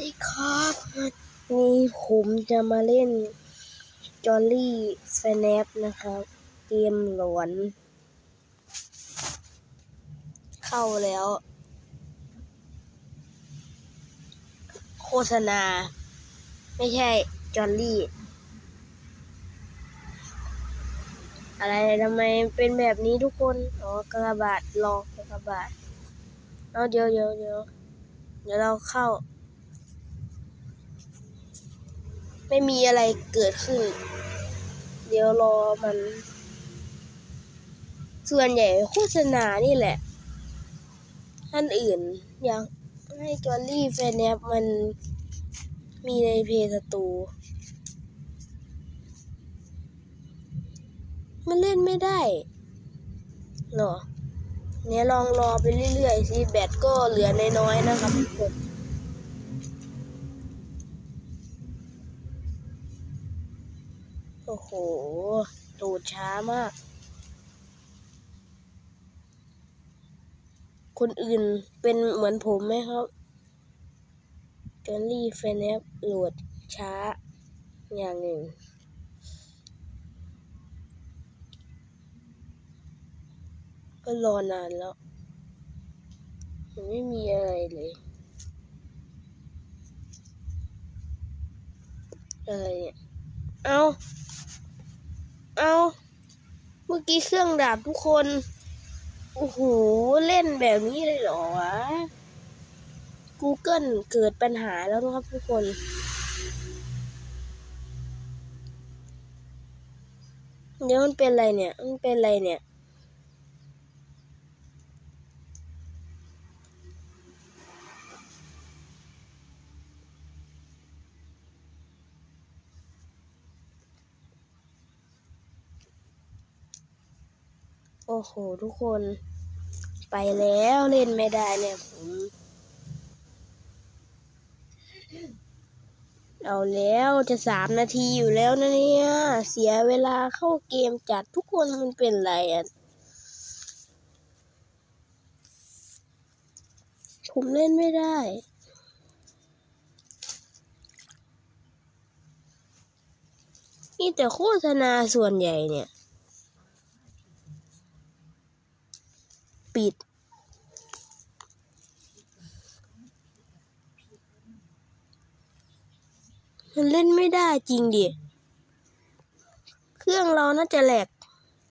ดีครับนี่ผมจะมาเล่นจอ l ลี่สแนปนะครับเกมหลอนเข้าแล้ว โฆษณา ไม่ใช่จอ l ลี่ อะไรทำไมเป็นแบบนี้ทุกคน อ๋อกระบาดรอกระบาดเอาเดี๋ยวเดี๋ยวเดี๋ยวเดี๋ยวเราเข้า ไม่มีอะไรเกิดขึ้น เดี๋ยวรอมัน ส่วนใหญ่โฆษณานี่แหละท่านอื่น อยากให้จอลลี่แฟนแนบมันมีในเพจสตูมันเล่นไม่ได้หรอเนี่ยลองรอไปเรื่อยๆสิแบตก็เหลือน้อยๆนะครับ อ้โหโหลดช้ามาก คนอื่นเป็นเหมือนผมไหมครับจอรี่แฟนแอปโหลดช้าอย่างหนึ่งก็รอนานแล้ว มันไม่มีอะไรเลย อะไรเนี่ย เอา เอาเมื่อกี้เครื่องดับทุกคน โอ้โห เล่นแบบนี้เลยเหรอวะ Google เกิดปัญหาแล้วนะครับทุกคน เดี๋ยวมันเป็นอะไรเนี่ย มันเป็นอะไรเนี่ย โอ้โห ทุกคนไปแล้วเล่นไม่ได้เนี่ยผม เอาแล้วจะสามนาทีอยู่แล้วนะเนี่ย เสียเวลาเข้าเกมจัดทุกคนมันเป็นไรอะ ผมเล่นไม่ได้นี่แต่โฆษณาส่วนใหญ่เนี่ย ปิด มันเล่นไม่ได้จริงดิ เครื่องเราน่าจะแหลก